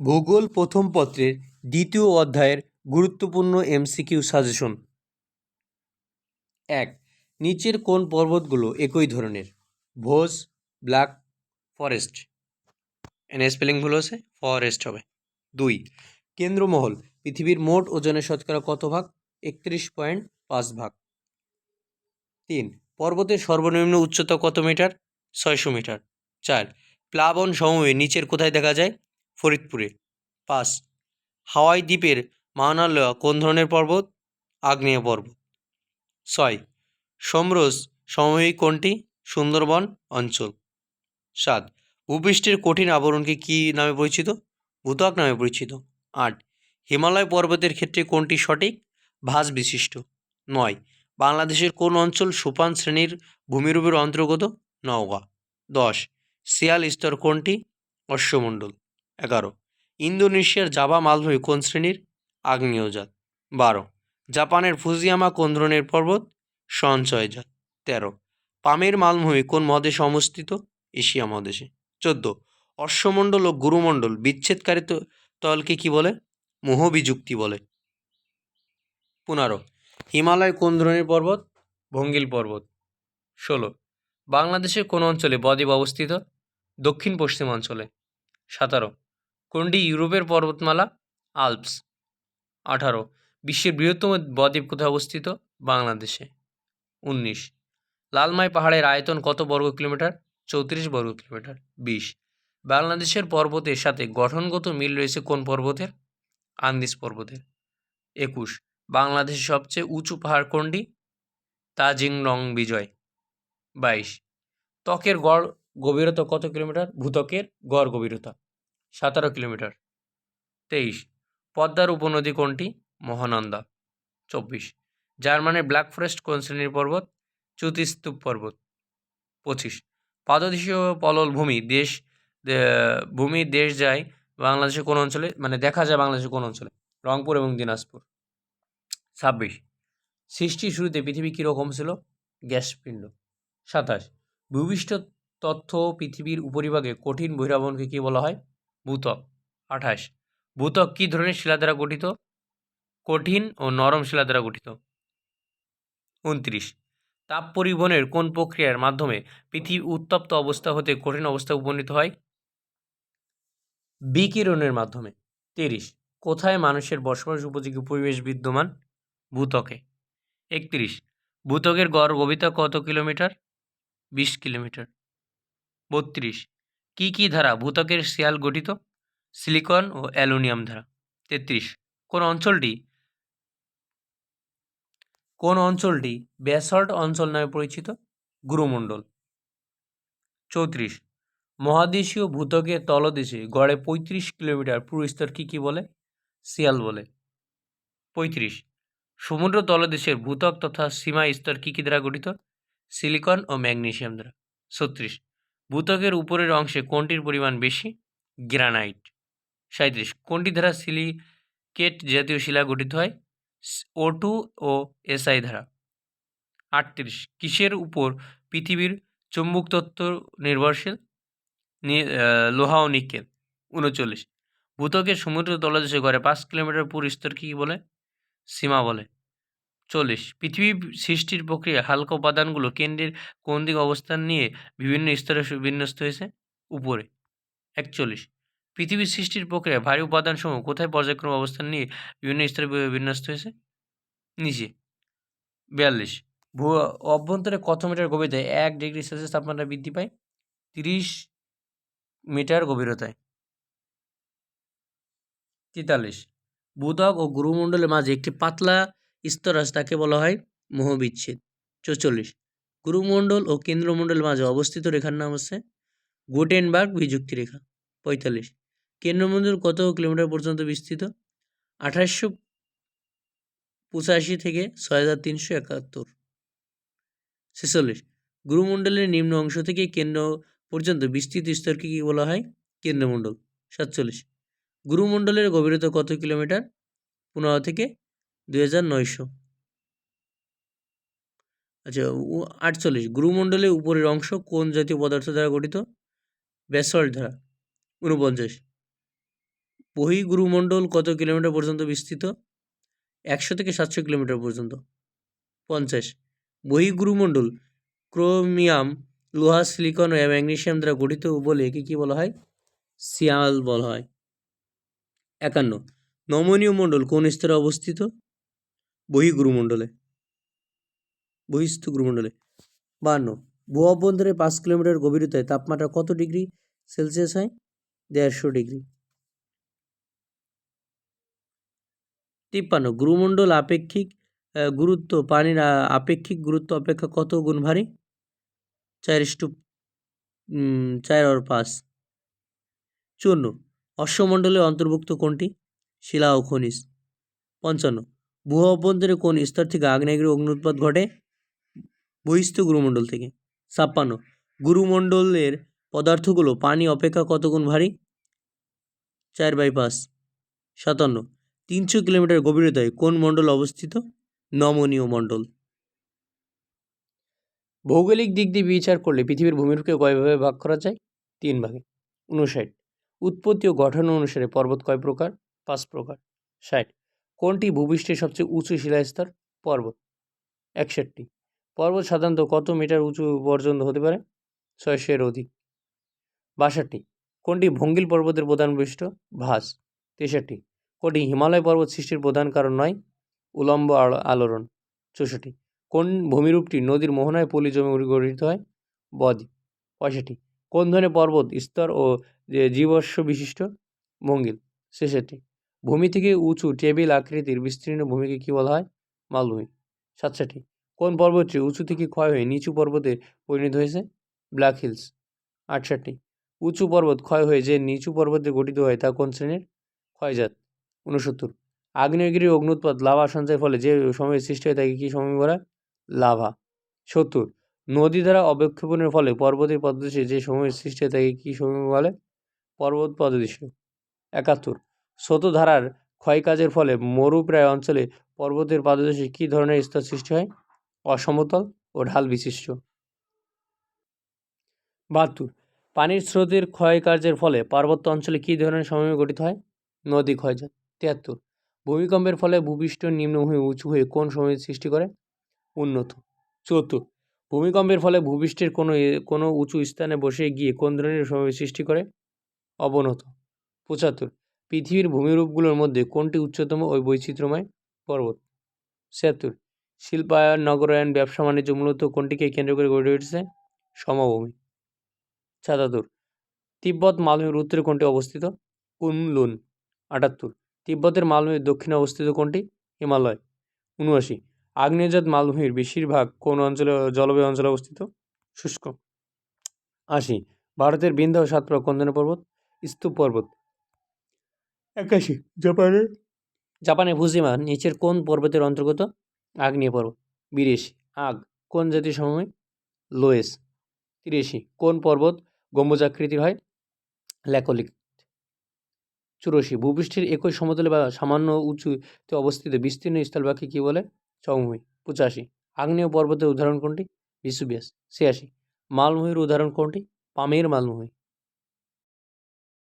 ভূগোল প্রথম পত্রের দ্বিতীয় অধ্যায়ের গুরুত্বপূর্ণ এমসিকিউ সাজেশন। এক, নিচের কোন পর্বতগুলো একই ধরনের? ভোজ, ব্ল্যাক ফরেস্ট। এনে স্পেলিং ভুল হচ্ছে ফরেস্ট হবে। দুই, কেন্দ্রমহল, পৃথিবীর মোট ওজনের শতকরা কত ভাগ? একত্রিশ পয়েন্ট পাঁচ ভাগ। তিন, পর্বতের সর্বনিম্ন উচ্চতা কত মিটার? ছয়শো মিটার। চার প্লাবন সমভূমি নিচের কোথায় দেখা যায়? ফরিদপুরে। পাঁচ, হাওয়াই দ্বীপের মাওনালয়া কোন ধরনের পর্বত? আগ্নেয় পর্বত। ছয় সমরস সমভূমি কোনটি? সুন্দরবন অঞ্চল। সাত, ভূপৃষ্ঠের কঠিন আবরণকে কী নামে পরিচিত? ভূত্বক নামে পরিচিত। আট, হিমালয় পর্বতের ক্ষেত্রে কোনটি সঠিক? ভাঁজ বিশিষ্ট। নয়, বাংলাদেশের কোন অঞ্চল সোপান শ্রেণির ভূমিরূপের অন্তর্গত? নওগাঁ। দশ, শিয়াল স্তর কোনটি? অশ্বমণ্ডল। এগারো। ইন্দোনেশিয়ার জাভা মালভূমি কোন শ্রেণির? আগ্নেয়জাত বারো। জাপানের ফুজিয়ামা কোন ধরনের পর্বত? সঞ্চয়জাত তেরো। পামের মালভূমি কোন মহাদেশে অবস্থিত? এশিয়া মহাদেশে। চোদ্দ। অশ্বমণ্ডল ও গুরুমণ্ডল বিচ্ছেদকারী তলকে কি বলে? মোহবিযুক্তি বলে। পনেরো। হিমালয় কোন ধরনের পর্বত? ভঙ্গিল পর্বত। ষোলো। বাংলাদেশের কোন অঞ্চলে বদ্বীপ অবস্থিত? দক্ষিণ পশ্চিমাঞ্চলে সতেরো। কোনটি ইউরোপের পর্বতমালা? আলপস। আঠারো। বিশ্বের বৃহত্তম বদ্বীপ কোথায় অবস্থিত? বাংলাদেশে। উনিশ। লালমাই পাহাড়ের আয়তন কত বর্গ কিলোমিটার? চৌত্রিশ বর্গ কিলোমিটার। বিশ। বাংলাদেশের পর্বতের সাথে গঠনগত মিল রয়েছে কোন পর্বতের? আন্দিজ পর্বতের। একুশ। বাংলাদেশের সবচেয়ে উঁচু পাহাড় কোনটি? তাজিংরং বিজয়। বাইশ। ত্বকের গড় গভীরতা কত কিলোমিটার? ভূত্বকের গড় গভীরতা। সতেরো কিলোমিটার। তেইশ। পদ্মার উপনদী কোনটি? মহানন্দা। চব্বিশ। জার্মানির ব্ল্যাক ফরেস্ট কোন শ্রেণির পর্বত? চ্যুতিস্তূপ পর্বত। পঁচিশ। পাদদেশীয় পলল ভূমি দেশ ভূমি দেশ যায় বাংলাদেশের কোন অঞ্চলে? মানে দেখা যায় বাংলাদেশের কোন অঞ্চলে? রংপুর এবং দিনাজপুর। ছাব্বিশ। সৃষ্টির শুরুতে পৃথিবী কীরকম ছিল? গ্যাস পিণ্ড। সাতাশ। ভূপৃষ্ঠ তথ্য পৃথিবীর উপরিভাগে কঠিন বহিরাবরণকে কী বলা হয়? ভূত্বক, আঠাশ। ভূত্বক কী ধরনের শিলা দ্বারা গঠিত? কঠিন ও নরম শিলা দ্বারা গঠিত। উনত্রিশ। তাপ পরিবহনের কোন প্রক্রিয়ার মাধ্যমে পৃথিবী উত্তপ্ত অবস্থা হতে কঠিন অবস্থায় উপনীত হয়? বিকিরণের মাধ্যমে। তিরিশ। কোথায় মানুষের বসবাস উপযোগী পরিবেশ বিদ্যমান? ভূতকে একত্রিশ। ভূতকের গড় গভীরতা কত কিলোমিটার? বিশ কিলোমিটার। বত্রিশ। কী কী ধারা ভূতকের শিয়াল গঠিত? সিলিকন ও অ্যালুমিনিয়াম ধারা। তেত্রিশ। কোন অঞ্চলটি? কোন অঞ্চলটি ব্যাসল্ট অঞ্চল নামে পরিচিত? গুরুমণ্ডল। চৌত্রিশ। মহাদেশীয় ভূতকের তলদেশে গড়ে পঁয়ত্রিশ কিলোমিটার পুরো স্তর কী কী বলে? শিয়াল বলে। পঁয়ত্রিশ। সমুদ্র তলদেশের ভূতক তথা সীমা স্তর কী কী দ্বারা গঠিত? সিলিকন ও ম্যাগনেশিয়াম দ্বারা। ছত্রিশ। ভূত্বকের উপরের অংশে কোনটির পরিমাণ বেশি? গ্রানাইট। সাঁত্রিশ কোনটি দ্বারা সিলিকেট জাতীয় শিলা গঠিত হয়? ও টু ও এসআই ধারা। আটত্রিশ। কিসের উপর পৃথিবীর চুম্বক তত্ত্ব নির্ভরশীল? লোহা ও নিকেল। উনচল্লিশ। ভূত্বকের সমুদ্র তলদেশে গড়ে পাঁচ কিলোমিটার পুর স্তর কী বলে? সীমা বলে। চল্লিশ। পৃথিবী সৃষ্টির প্রক্রিয়া, হালকা উপাদানগুলো কেন্দ্রের কোন দিকে অবস্থান নিয়ে বিভিন্ন স্তরে বিন্যস্ত হয়েছে? উপরে। একচল্লিশ। পৃথিবীর সৃষ্টির প্রক্রিয়া, ভারী উপাদানসমূহ কোথায় পর্যায়ক্রম অবস্থান নিয়ে বিভিন্ন স্তরে বিন্যস্ত হয়েছে? নিচে। বিয়াল্লিশ। ভূ, অভ্যন্তরে কত মিটার গভীরতায়? এক ডিগ্রি সেলসিয়াস তাপমাত্রা বৃদ্ধি পায়। তিরিশ মিটার গভীরতায়। তেতাল্লিশ। ভূত্বক ও গুরুমণ্ডলের মাঝে একটি পাতলা স্তর আছে তাকে বলা হয় মোহবিচ্ছেদ। চৌচল্লিশ। গুরুমণ্ডল ও কেন্দ্রমণ্ডলের মাঝে অবস্থিত রেখার নাম হচ্ছে গুটেনবার্গ বিযুক্তি রেখা। পঁয়তাল্লিশ। কেন্দ্রমণ্ডল কত কিলোমিটার পর্যন্ত বিস্তৃত? আঠাশশো পঁচাশি থেকে ছয় হাজার তিনশো একাত্তর। ছেচল্লিশ। গুরুমণ্ডলের নিম্ন অংশ থেকে কেন্দ্র পর্যন্ত বিস্তৃত স্তরকে কী বলা হয়? কেন্দ্রমণ্ডল। সাতচল্লিশ। গুরুমণ্ডলের গভীরতা কত কিলোমিটার? পনেরো থেকে দুই হাজার নয়শো। আচ্ছা আটচল্লিশ, গুরুমণ্ডলের উপরের অংশ কোন জাতীয় পদার্থ দ্বারা গঠিত? ব্যাসল্ট দ্বারা ঊনপঞ্চাশ। বহিগুরুমণ্ডল কত কিলোমিটার পর্যন্ত বিস্তৃত? একশো থেকে সাতশো কিলোমিটার পর্যন্ত। পঞ্চাশ, বহি বহিগুরুমণ্ডল ক্রোমিয়াম, লোহা, সিলিকন ও ম্যাগনেশিয়াম দ্বারা গঠিত বলে একে কী বলা হয়? সিয়াল বলা হয়। একান্ন, নমনীয় মণ্ডল কোন স্তরে অবস্থিত? বহিগুরুমণ্ডলে বহিস্থ গুরুমণ্ডলে। বান্ন ভূ অভ্যন্তরে পাঁচ কিলোমিটার গভীরতায় তাপমাত্রা কত ডিগ্রি সেলসিয়াস হয়? দেড়শো ডিগ্রি। তিপ্পান্ন। গুরুমণ্ডল আপেক্ষিক গুরুত্ব, পানির আপেক্ষিক গুরুত্ব অপেক্ষা কত গুণ ভারী? চার ইস্টু চার আর পাঁচ। চুয়ান্ন। অশ্বমণ্ডলে অন্তর্ভুক্ত কোনটি? শিলা ও খনিজ। পঞ্চান্ন। ভূ অভ্যন্তরে কোন স্তর থেকে আগ্নেয়গিরি অগ্নুৎপাত ঘটে? বহিস্থ গুরুমণ্ডল থেকে। ছাপ্পান্ন। গুরুমণ্ডলের পদার্থগুলো পানি অপেক্ষা কত গুণ ভারী? চার বাই পাঁচ। সাতান্ন। তিনশো কিলোমিটার গভীরতায় কোন মণ্ডল অবস্থিত? নমনীয় মণ্ডল। ভৌগোলিক দিক দিয়ে বিচার করলে পৃথিবীর ভূমিরূপকে কয়ভাবে ভাগ করা যায়? তিন ভাগে। উনষাট। উৎপত্তি ও গঠন অনুসারে পর্বত কয় প্রকার? পাঁচ প্রকার। ষাট। কোনটি ভূপৃষ্ঠের সবচেয়ে উঁচু শিলাস্তর? পর্বত। একষট্টি। পর্বত সাধারণত কত মিটার উঁচু পর্যন্ত হতে পারে? ছয়শো এর অধিক। বাষট্টি। কোনটি ভঙ্গিল পর্বতের প্রধান বৈশিষ্ট্য ভাস তেষট্টি। কোনটি হিমালয় পর্বত সৃষ্টির প্রধান কারণ নয়? উলম্ব আলো- আলোড়ন। চৌষট্টি। কোন ভূমিরূপটি নদীর মোহনায় পলি জমে গঠিত হয়? বদ্বীপ পঁয়ষট্টি। কোন ধরনের পর্বত স্তর ও জীবস্ব বিশিষ্ট ভঙ্গিল। ছেষট্টি। ভূমি থেকে উঁচু টেবিল আকৃতির বিস্তীর্ণ ভূমিকে কী বলা হয়? মালভূমি। সাতষট্টি। কোন পর্বতটি উঁচু থেকে ক্ষয় হয়ে নিচু পর্বতে পরিণত হয়েছে? Black Hills. আটষট্টি। উঁচু পর্বত ক্ষয় হয়ে যে নিচু পর্বতে গঠিত হয় তা কোন শ্রেণির? ক্ষয়জাত। ঊনসত্তর আগ্নেয়গিরি অগ্নুৎপাত লাভা সঞ্চয়ের ফলে যে সময় সৃষ্টি হয় তাকে কী সময় বলা? লাভা। সত্তর। নদী দ্বারা অবক্ষেপণের ফলে পর্বতের পদদেশে যে সময়ের সৃষ্টি হয় তাকে কী সময় বলে? পর্বত পদদেশ। একাত্তর। স্রোতধারার ক্ষয়কাজের ফলে মরুপ্রায় অঞ্চলে পর্বতের পাদদেশে কী ধরনের স্তর সৃষ্টি হয়? অসমতল ও ঢাল বিশিষ্ট। বাহাত্তর। পানির স্রোতের ক্ষয়কার্যের ফলে পার্বত্য অঞ্চলে কী ধরনের সময় গঠিত হয়? নদী ক্ষয়জাত। তিয়াত্তর। ভূমিকম্পের ফলে ভূপৃষ্ঠ নিম্ন হয়ে উঁচু হয়ে কোন সময় সৃষ্টি করে? উন্নত। চতুর্থ ভূমিকম্পের ফলে ভূপৃষ্ঠের কোনো কোনো উঁচু স্থানে বসে গিয়ে কোন ধরনের সময় সৃষ্টি করে? অবনত। পঁচাত্তর। পৃথিবীর ভূমিরূপগুলোর মধ্যে কোনটি উচ্চতম ওই বৈচিত্র্যময়? পর্বত। ছিয়াত্তর শিল্পায়ন, নগরায়ন, ব্যবসা বাণিজ্য মূলত কোনটিকে কেন্দ্র করে গড়ে উঠেছে? সমভূমি। সাতাত্তর তিব্বত মালভূমির উত্তরে কোনটি অবস্থিত? কুনলুন আটাত্তর। তিব্বতের মালভূমির দক্ষিণে অবস্থিত কোনটি? হিমালয়। উনআশি। আগ্নেয়জাত মালভূমির বেশিরভাগ কোন অঞ্চলে জলবায়ু অঞ্চলে অবস্থিত? শুষ্ক। আশি। ভারতের বিন্ধ্যা ও সাতপুরা ধরনের পর্বত। স্তূপ পর্বত। একাশি। জাপানের? জাপানের ফুজিমা নিচের কোন পর্বতের অন্তর্গত? আগ্নেয় পর্বত বিরাশি। আগ, কোন জাতীয় সময় লোয়েস। তিরাশি। কোন পর্বত গম্বুজাকৃতির হয়? ল্যাকোলিক। চুরাশি। ভূপৃষ্ঠের একই সমতলে বা সামান্য উঁচুতে অবস্থিত বিস্তীর্ণ স্থলভাগকে কী বলে? সমভূমি। পঁচাশি। আগ্নেয় পর্বতের উদাহরণ কোনটি? ভিসুবিয়াস ছিয়াশি। মালভূমির উদাহরণ কোনটি? পামের মালভূমি